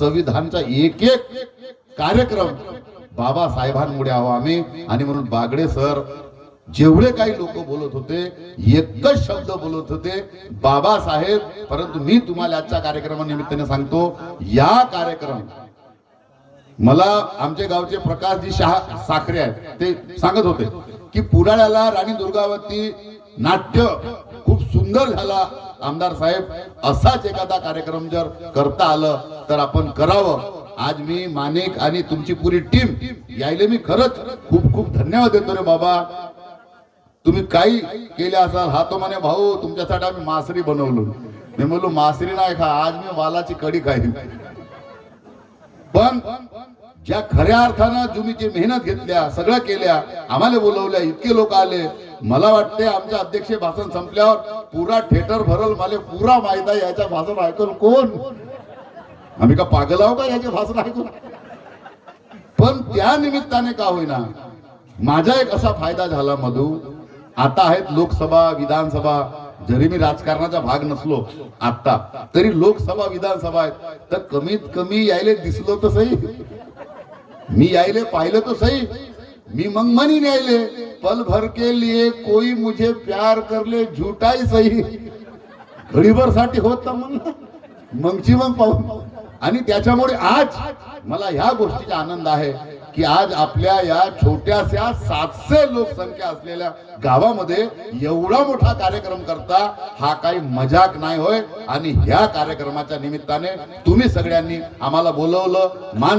संविधानचा एक एक कार्यक्रम बाबासाहेबांमुळे आहो आम्ही. आणि म्हणून बागडे सर जेवढे काही लोक बोलत होते एकच शब्द बोलत होते बाबासाहेब परंतु मी तुम्हाला आजच्या कार्यक्रमानिमित्ताने सांगतो या कार्यक्रम मला आमचे गावचे प्रकाशजी शहा साखरे आहेत ते सांगत होते की पुराण्याला राणी दुर्गावती नाट्य खूप सुंदर झाला आमदार साहेब असाच एखादा कार्यक्रम जर करता आलं तर आपण करावं. आज मी मानिक आणि तुमची पुरी टीम यायले मी खरंच खूप खूप धन्यवाद देतो रे बाबा. तुम्ही काही केले असाल हा तो म्हणे भाऊ तुमच्यासाठी आम्ही मासरी बनवलो. मी म्हणलो मासरी नाही खा आज मी वालाची कडी खाईन पण ज्या खऱ्या अर्थानं तुम्ही मेहनत घेतल्या सगळ्या केल्या आम्हाला बोलवल्या इतके लोक आले मला वाटते आमच्या अध्यक्ष भाषण संपल्यावर पुरा थिएटर भरल मला पुरा माहीत आहे याच्या भाषण ऐकून कोण? आम्ही का पागल आहो का याचे भाषण ऐकून? पण त्या निमित्ताने का होईना माझा एक असा फायदा झाला मधू. आता आहेत लोकसभा विधानसभा. जरी मी राजकारणाचा भाग नसलो आता तरी लोकसभा विधानसभा आहेत. तर कमीत कमी यायले दिसलो तर सही. मी यायले पाहिलं तर सही. मी मग मनी न्यायले. पल भर के लिए कोई मुझे प्यार कर ले सही. घडीभरसाठी होत मग मगची मग पाहून आणि त्याच्यामुळे आज मला ह्या गोष्टीचा आनंद आहे की आज आपल्या या छोट्याशा सातशे लोकसंख्या असलेल्या गावामध्ये एवढा मोठा कार्यक्रम करता हा काही मजाक नाही होय. आणि ह्या कार्यक्रमाच्या निमित्ताने तुम्ही सगळ्यांनी आम्हाला बोलवलं. मान